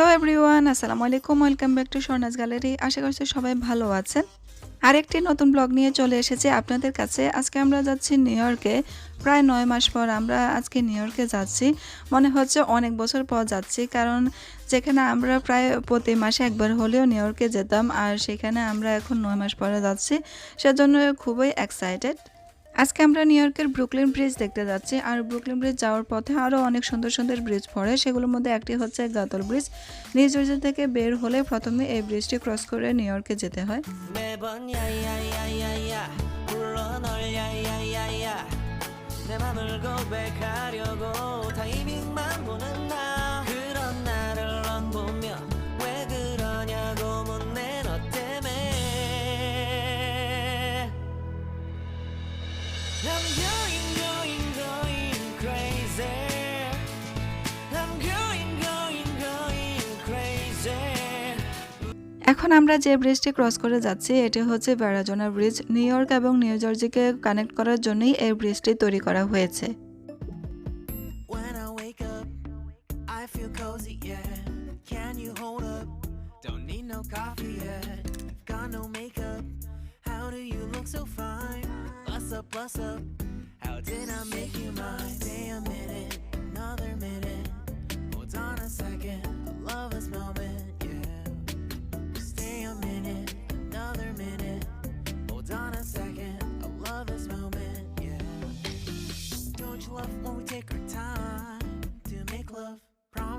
Hello everyone আসসালামু আলাইকুম welcome back to Swarna's gallery আশা করছি সবাই ভালো আছেন। আরেকটি নতুন ব্লগ নিয়ে চলে এসেছে আপনাদের কাছে। আজকে আমরা যাচ্ছি নিউ ইয়র্কে প্রায় নয় মাস পর আমরা আজকে নিউ ইয়র্কে যাচ্ছি। মনে হচ্ছে অনেক বছর পর যাচ্ছি, কারণ যেখানে আমরা প্রায় প্রতি মাসে একবার হলেও নিউ ইয়র্কে যেতাম, আর সেখানে আমরা এখন নয় মাস পরে যাচ্ছি। সেজন্য খুবই এক্সাইটেড আজকে আমরা নিউ ইয়র্কের ব্রুকলিন ব্রিজ দেখতে যাচ্ছি আর ব্রুকলিন ব্রিজ যাওয়ার পথে আরও অনেক সুন্দর সুন্দর ব্রিজ পড়ে সেগুলোর মধ্যে একটি হচ্ছে গাতল ব্রিজ নিউ জার্সি থেকে বের হলে প্রথমে এই ব্রিজটি ক্রস করে নিউ ইয়র্কে যেতে হয় 매번 야야야야야 불러 널 야야야야 내 맘을 고백하려고 এখন আমরা যে ব্রিজটি ক্রস করে যাচ্ছি, এটি হচ্ছে ব্যারাজোনা ব্রিজ নিউ ইয়র্ক এবং নিউ জার্সিকে কানেক্ট করার জন্যই এই ব্রিজটি তৈরি করা হয়েছে। When I wake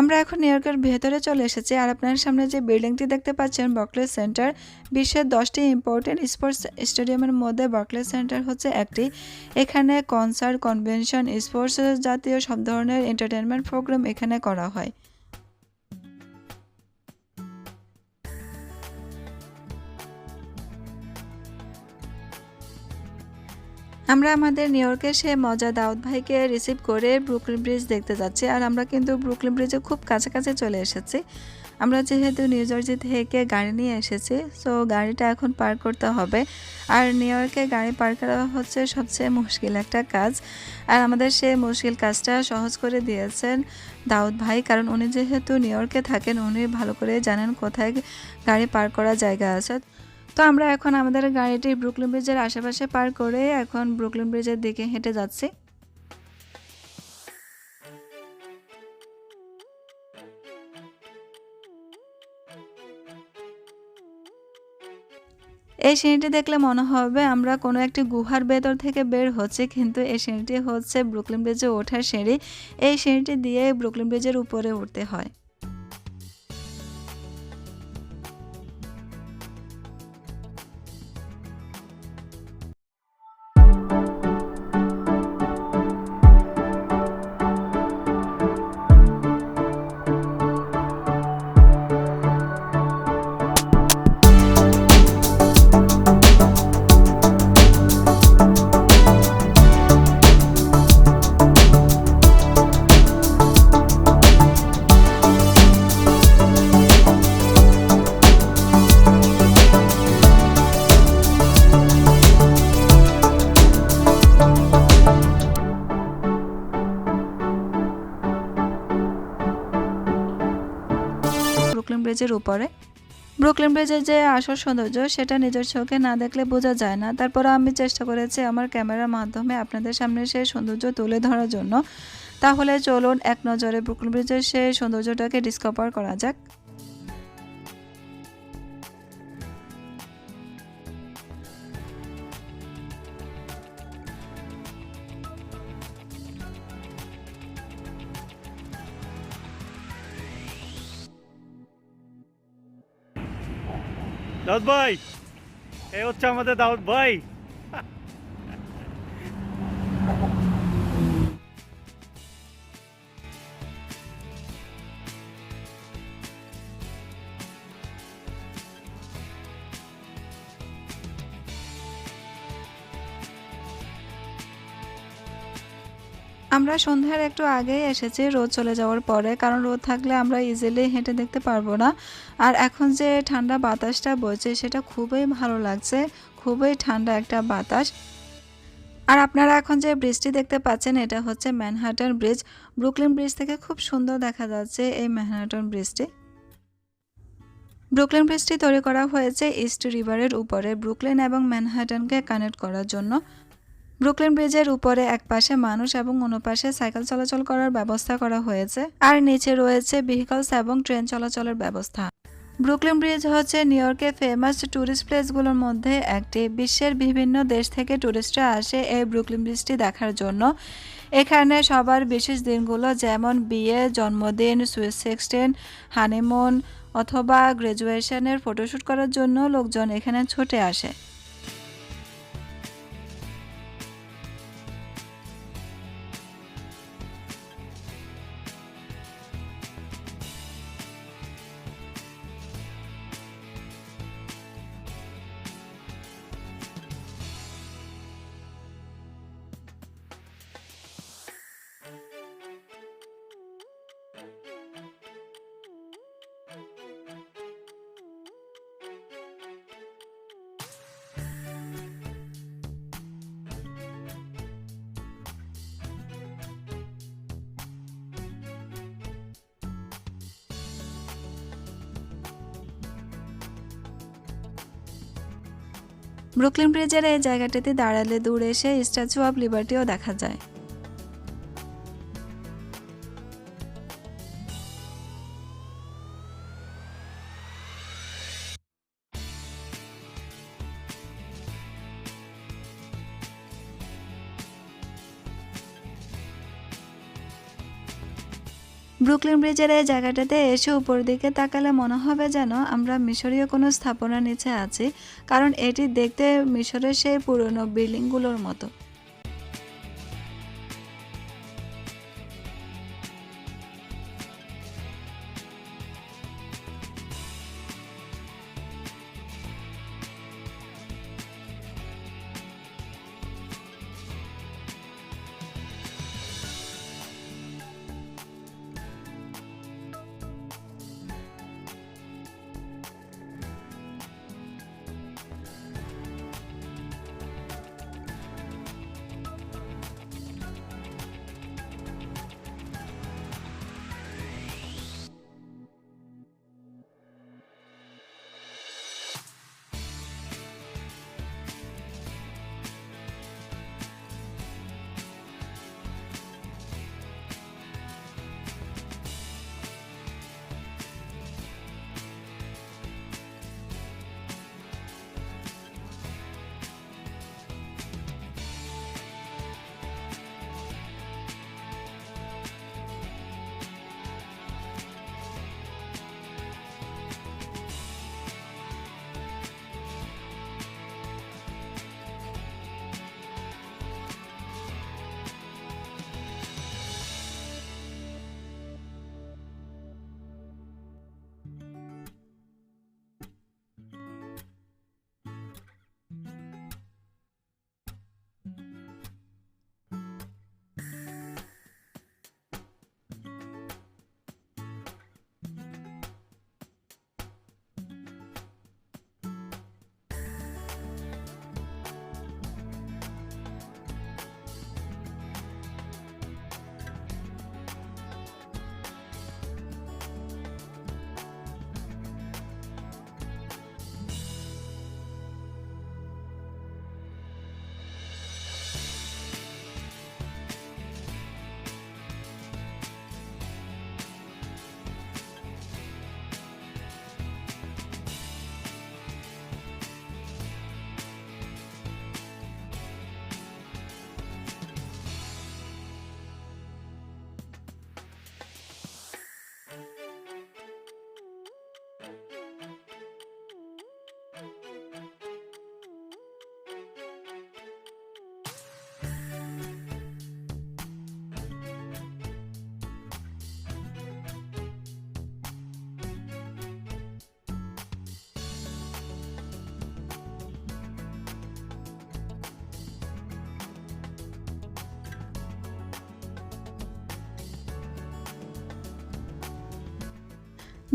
আমরা এখন নিউ ইয়র্কের ভেতরে চলে এসেছি আর আপনার সামনে যে বিল্ডিংটি দেখতে পাচ্ছেন বকলে সেন্টার বিশ্বের দশটি ইম্পর্টেন্ট স্পোর্টস স্টেডিয়ামের মধ্যে বকলে সেন্টার হচ্ছে একটি। এখানে কনসার্ট কনভেনশন স্পোর্টস জাতীয় সব ধরনের এন্টারটেনমেন্ট প্রোগ্রাম এখানে করা হয়। আমরা আমাদের নিউ ইয়র্কের সে মজা দাউদ ভাইকে রিসিভ করে ব্রুকলিন ব্রিজ দেখতে যাচ্ছি আর আমরা কিন্তু ব্রুকলিন ব্রিজে খুব কাছাকাছি চলে এসেছি। আমরা যেহেতু নিউ জার্সি থেকে গাড়ি নিয়ে এসেছি সো গাড়িটা এখন পার করতে হবে। আর নিউ ইয়র্কে গাড়ি পার করা হচ্ছে সবচেয়ে মুশকিল একটা কাজ। আর আমাদের সেই মুশকিল কাজটা সহজ করে দিয়েছেন দাউদ ভাই, কারণ উনি যেহেতু নিউ ইয়র্কে থাকেন, উনি ভালো করে জানেন কোথায় গাড়ি পার করার জায়গা আছে। তো আমরা এখন আমাদের গাড়িটি ব্রুকলিন ব্রিজের আশেপাশে পার করে এখন ব্রুকলিন ব্রিজের দিকে হেঁটে যাচ্ছি। এই সিঁড়িটি দেখলে মনে হবে আমরা কোনো একটি গুহার ভেতর থেকে বের হচ্ছে, কিন্তু এই সিঁড়িটি হচ্ছে ব্রুকলিন ব্রিজে ওঠার সিঁড়ি। এই সিঁড়িটি দিয়ে ব্রুকলিন ব্রিজের উপরে উঠতে হয়। ব্রিজের উপরে। ব্রুকলিন ব্রিজের যে আসল সৌন্দর্য, সেটা নিজের চোখে না দেখলে বোঝা যায় না। তারপর আমি চেষ্টা করেছি আমার ক্যামেরার মাধ্যমে আপনাদের সামনে সেই সৌন্দর্য তুলে ধরার জন্য। তাহলে চলুন এক নজরে ব্রুকলিন ব্রিজের সেই সৌন্দর্যটাকে ডিসকভার করা যাক। দাউদ ভাই এই হচ্ছে আমাদের দাউদ ভাই। আমরা সন্ধ্যার একটু আগেই এসেছি, রোদ চলে যাওয়ার পরে, কারণ রোদ থাকলে আমরা ইজিলি হেঁটে দেখতে পারব না। আর এখন যে ঠান্ডা বাতাসটা বইছে, সেটা খুবই ভালো লাগছে, খুবই ঠান্ডা একটা বাতাস। আর আপনারা এখন যে ব্রিজটি দেখতে পাচ্ছেন, এটা হচ্ছে ম্যানহাটন ব্রিজ। ব্রুকলিন ব্রিজ থেকে খুব সুন্দর দেখা যাচ্ছে এই ম্যানহাটন ব্রিজটি। ব্রুকলিন ব্রিজটি তৈরি করা হয়েছে ইস্ট রিভারের উপরে, ব্রুকলিন এবং ম্যানহাটনকে কানেক্ট করার জন্য। ব্রুকলিন ব্রিজের উপরে এক পাশে মানুষ এবং পাশে সাইকেল চলাচল করার ব্যবস্থা করা হয়েছে। আর নিচে রয়েছে ভেহিকলস এবং ট্রেন চলাচলের ব্যবস্থা। ব্রুকলিন ব্রিজ হচ্ছে নিউ ইয়র্কের ফেমাস ট্যুরিস্ট প্লেসগুলোর মধ্যে একটি। বিশ্বের বিভিন্ন দেশ থেকে ট্যুরিস্টরা আসে এই ব্রুকলিন ব্রিজটি দেখার জন্য। এখানে সবার বিশেষ দিনগুলো যেমন বিয়ে, জন্মদিন সুইস সিক্সটিন হানিমুন অথবা গ্র্যাজুয়েশনের ফটোশ্যুট করার জন্য লোকজন এখানে ছুটে আসে। ব্রুকলিন ব্রিজের এই জায়গাটিতে দাঁড়ালে দূরে এসে স্ট্যাচু অব লিবার্টিও দেখা যায়। ব্রুকলিন ব্রিজের এই জায়গাটাতে এসে উপর দিকে তাকালে মনে হবে যেন আমরা মিশরীয় কোনো স্থাপনার নিচে আছি, কারণ এটি দেখতে মিশরের সেই পুরনো বিল্ডিংগুলোর মতো।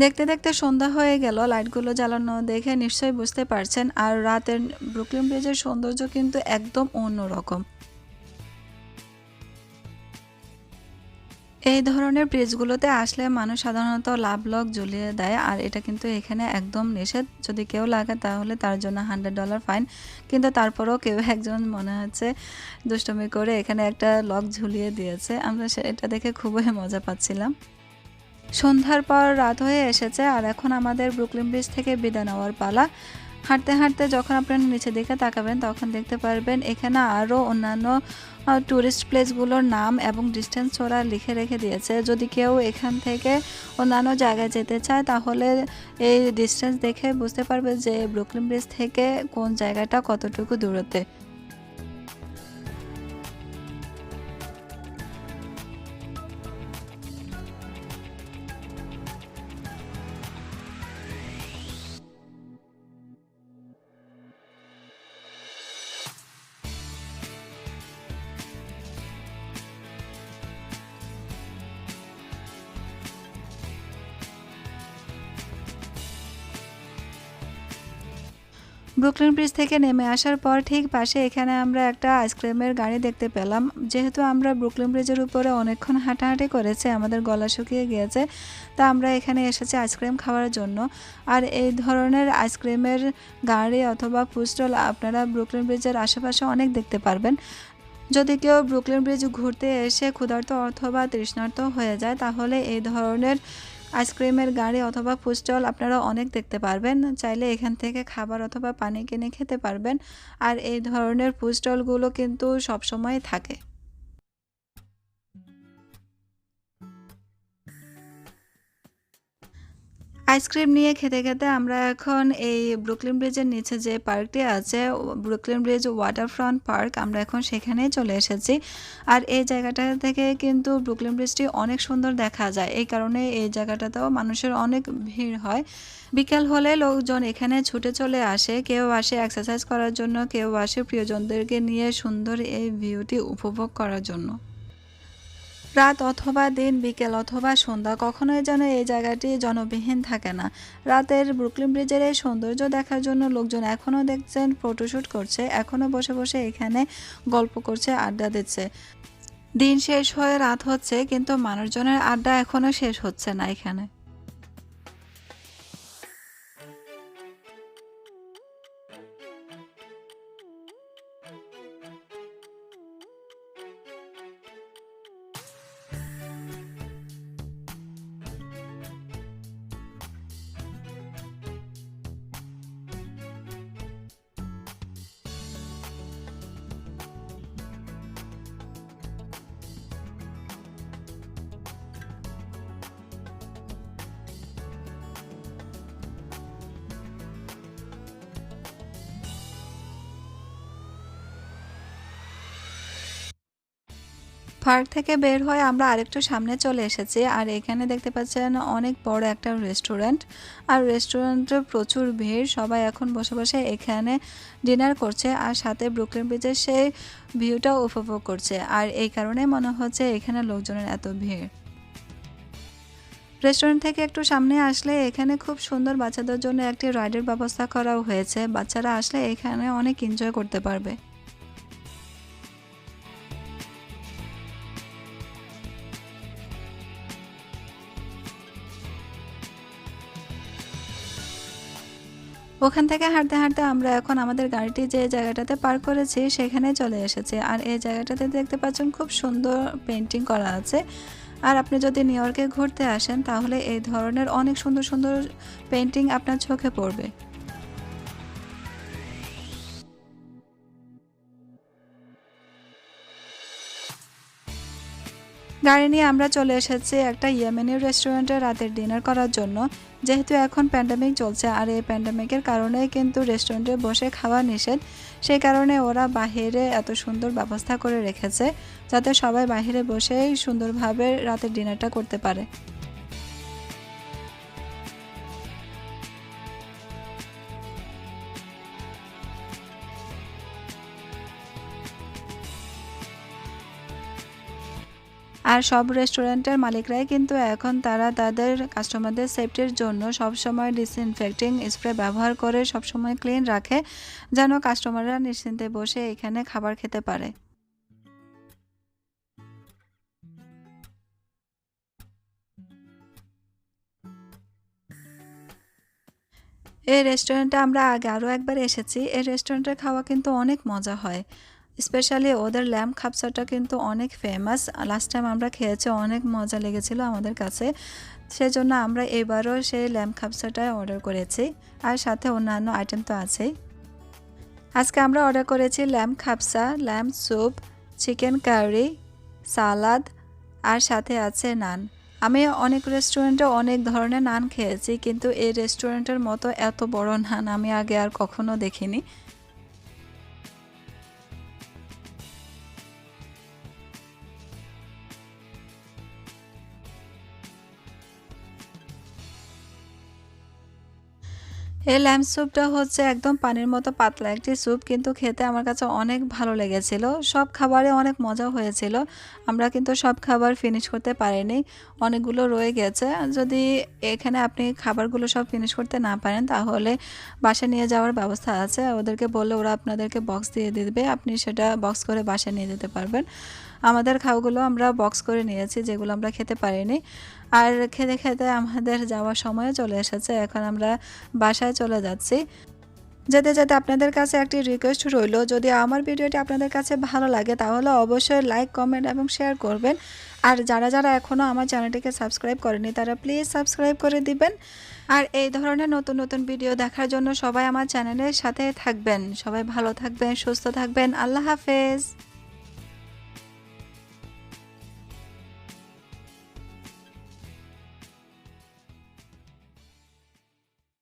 দেখতে দেখতে সন্ধ্যা হয়ে গেল, লাইটগুলো জ্বালানো দেখে নিশ্চয়ই বুঝতে পারছেন, আর রাতের ব্রুকলিন ব্রিজের সৌন্দর্য কিন্তু একদম অন্যরকম। এই ধরনের ব্রিজগুলোতে আসলে মানুষ সাধারণত লাভ লক ঝুলিয়ে দেয়, আর এটা কিন্তু এখানে একদম নিষেধ। যদি কেউ লাগে তাহলে তার জন্য হান্ড্রেড ডলার ফাইন কিন্তু তারপরেও কেউ একজন মনে হচ্ছে দুষ্টমি করে এখানে একটা লক ঝুলিয়ে দিয়েছে। আমরা সেটা দেখে খুবই মজা পাচ্ছিলাম। সন্ধ্যার পর রাত হয়ে এসেছে আর এখন আমাদের ব্রুকলিন ব্রিজ থেকে বিদায় নেওয়ার পালা। হাঁটতে হাঁটতে যখন আপনারা নিচে দিকে তাকাবেন, তখন দেখতে পারবেন এখানে আরও অন্যান্য ট্যুরিস্ট প্লেসগুলোর নাম এবং ডিস্টেন্স ওরা লিখে রেখে দিয়েছে। যদি কেউ এখান থেকে অন্যান্য জায়গায় যেতে চায়, তাহলে এই ডিস্টেন্স দেখে বুঝতে পারবে যে ব্রুকলিন ব্রিজ থেকে কোন জায়গাটা কতটুকু দূরত্বে। ব্রুকলিন ব্রিজ থেকে নেমে আসার পর ঠিক পাশে এখানে আমরা একটা আইসক্রিমের গাড়ি দেখতে পেলাম। যেহেতু আমরা ব্রুকলিন ব্রিজের উপরে অনেকক্ষণ হাঁটাহাঁটি করেছে, আমাদের গলা শুকিয়ে গিয়েছে, তা আমরা এখানে এসেছি আইসক্রিম খাওয়ার জন্য। আর এই ধরনের আইসক্রিমের গাড়ি অথবা ফুস্টল আপনারা ব্রুকলিন ব্রিজের আশেপাশে অনেক দেখতে পারবেন। যদি কেউ ব্রুকলিন ব্রিজ ঘুরতে এসে ক্ষুধার্ত অথবা তৃষ্ণার্ত হয়ে যায়, তাহলে এই ধরনের আইসক্রিমের গাড়ি অথবা ফুড আপনারা অনেক দেখতে পারবেন। চাইলে এখান থেকে খাবার অথবা পানি কিনে খেতে পারবেন। আর এই ধরনের ফুড কিন্তু সবসময় থাকে। আইসক্রিম নিয়ে খেতে খেতে আমরা এখন এই ব্রুকলিন ব্রিজের নিচে যে পার্কটি আছে ব্রুকলিন ব্রিজ ওয়াটারফ্রন্ট পার্ক, আমরা এখন সেখানেই চলে এসেছি। আর এই জায়গাটা থেকে কিন্তু ব্রুকলিন ব্রিজটি অনেক সুন্দর দেখা যায়। এই কারণে এই জায়গাটাতেও মানুষের অনেক ভিড় হয়। বিকেল হলে লোকজন এখানে ছুটে চলে আসে। কেউ আসে এক্সারসাইজ করার জন্য, কেউ আসে প্রিয়জনদেরকে নিয়ে সুন্দর এই ভিউটি উপভোগ করার জন্য। রাত অথবা দিন, বিকেল অথবা সন্ধ্যা, কখনোই যেন এই জায়গাটি জনবিহীন থাকে না। রাতের ব্রুকলিন ব্রিজের এই সৌন্দর্য দেখার জন্য লোকজন এখনও দেখছেন ফটোশ্যুট করছে, এখনও বসে বসে এখানে গল্প করছে, আড্ডা দিচ্ছে। দিন শেষ হয়ে রাত হচ্ছে, কিন্তু মানুষজনের আড্ডা এখনও শেষ হচ্ছে না এখানে। পার্ক থেকে বের হয়ে আমরা আরেকটু সামনে চলে এসেছি। আর এখানে দেখতে পাচ্ছেন অনেক বড় একটা রেস্টুরেন্ট। আর রেস্টুরেন্টে প্রচুর ভিড়, সবাই এখন বসে বসে এখানে ডিনার করছে। আর সাথে ব্রুকলিন ব্রিজের সেই ভিউটা উপভোগ করছে। আর এই কারণে মনে হচ্ছে এখানে লোকজনের এত ভিড়। রেস্টুরেন্ট থেকে একটু সামনে আসলে এখানে খুব সুন্দর বাচ্চাদের জন্য একটি রাইডের ব্যবস্থা করাও হয়েছে। বাচ্চারা আসলে এখানে অনেক এনজয় করতে পারবে। ওখান থেকে হাঁটতে হাঁটতে আমরা এখন আমাদের গাড়িটি যে জায়গাটাতে পার্ক করেছি সেখানে চলে এসেছি। আর এই জায়গাটাতে দেখতে পাচ্ছেন খুব সুন্দর পেন্টিং করা আছে। আর আপনি যদি নিউ ইয়র্কে ঘুরতে আসেন তাহলে এই ধরনের অনেক সুন্দর সুন্দর পেন্টিং আপনার চোখে পড়বে। গাড়ি নিয়ে আমরা চলে এসেছি একটা ইয়েমেনি রেস্টুরেন্টে রাতের ডিনার করার জন্য। যেহেতু এখন প্যান্ডামিক চলছে আর এই প্যান্ডামিকের কারণে কিন্তু রেস্টুরেন্টে বসে খাওয়া নিষেধ। সেই কারণে ওরা বাহিরে এত সুন্দর ব্যবস্থা করে রেখেছে যাতে সবাই বাহিরে বসেই সুন্দরভাবে রাতের ডিনারটা করতে পারে। আর সব রেস্টুরেন্টের মালিকরাই কিন্তু এখন তারা তাদের কাস্টমারদের সেফটির জন্য সবসময় ডিসইনফেক্টিং স্প্রে ব্যবহার করে, সবসময় ক্লিন রাখে, যেন কাস্টমাররা নিশ্চিন্তে বসে এখানে খাবার খেতে পারে। এই রেস্টুরেন্টে আমরা আগে আরও একবার এসেছি। এই রেস্টুরেন্টের খাওয়া কিন্তু অনেক মজা হয়। স্পেশালি ওদের ল্যাম্প খাপসাটা কিন্তু অনেক ফেমাস লাস্ট টাইম আমরা খেয়েছি, অনেক মজা লেগেছিল আমাদের কাছে। সেজন্য আমরা এবারও সেই ল্যাম্প খাপসাটাই অর্ডার করেছি। আর সাথে অন্যান্য আইটেম তো আছেই। আজকে আমরা অর্ডার করেছি lamb খাপসা lamb soup chicken curry salad আর সাথে আছে নান। আমি অনেক রেস্টুরেন্টে অনেক ধরনের নান খেয়েছি, কিন্তু এই রেস্টুরেন্টের মতো এত বড় নান আমি আগে আর কখনো দেখিনি। এই ল্যাম্প স্যুপটা হচ্ছে একদম পানির মতো পাতলা একটি স্যুপ কিন্তু খেতে আমার কাছে অনেক ভালো লেগেছিল। সব খাবারে অনেক মজা হয়েছিল। আমরা কিন্তু সব খাবার ফিনিশ করতে পারিনি। অনেকগুলো রয়ে গেছে। যদি এখানে আপনি খাবারগুলো সব ফিনিশ করতে না পারেন, তাহলে বাসা নিয়ে যাওয়ার ব্যবস্থা আছে। ওদেরকে বললে ওরা আপনাদেরকে বক্স দিয়ে দিবে। আপনি সেটা বক্স করে বাসা নিয়ে যেতে পারবেন। আমাদের খাওয়াগুলো আমরা বক্স করে নিয়েছি, যেগুলো আমরা খেতে পারিনি। আর খেতে খেতে আমাদের যাওয়ার সময় চলে এসেছে। এখন আমরা বাসায় চলে যাচ্ছি। যেতে যেতে আপনাদের কাছে একটি রিকোয়েস্ট রইল। যদি আমার ভিডিওটি আপনাদের কাছে ভালো লাগে, তাহলে অবশ্যই লাইক কমেন্ট এবং শেয়ার করবেন। আর যারা যারা এখনও আমার চ্যানেলটিকে সাবস্ক্রাইব করেনি, তারা প্লিজ সাবস্ক্রাইব করে দিবেন। আর এই ধরনের নতুন নতুন ভিডিও দেখার জন্য সবাই আমার চ্যানেলের সাথে থাকবেন। সবাই ভালো থাকবেন, সুস্থ থাকবেন। আল্লাহ হাফেজ।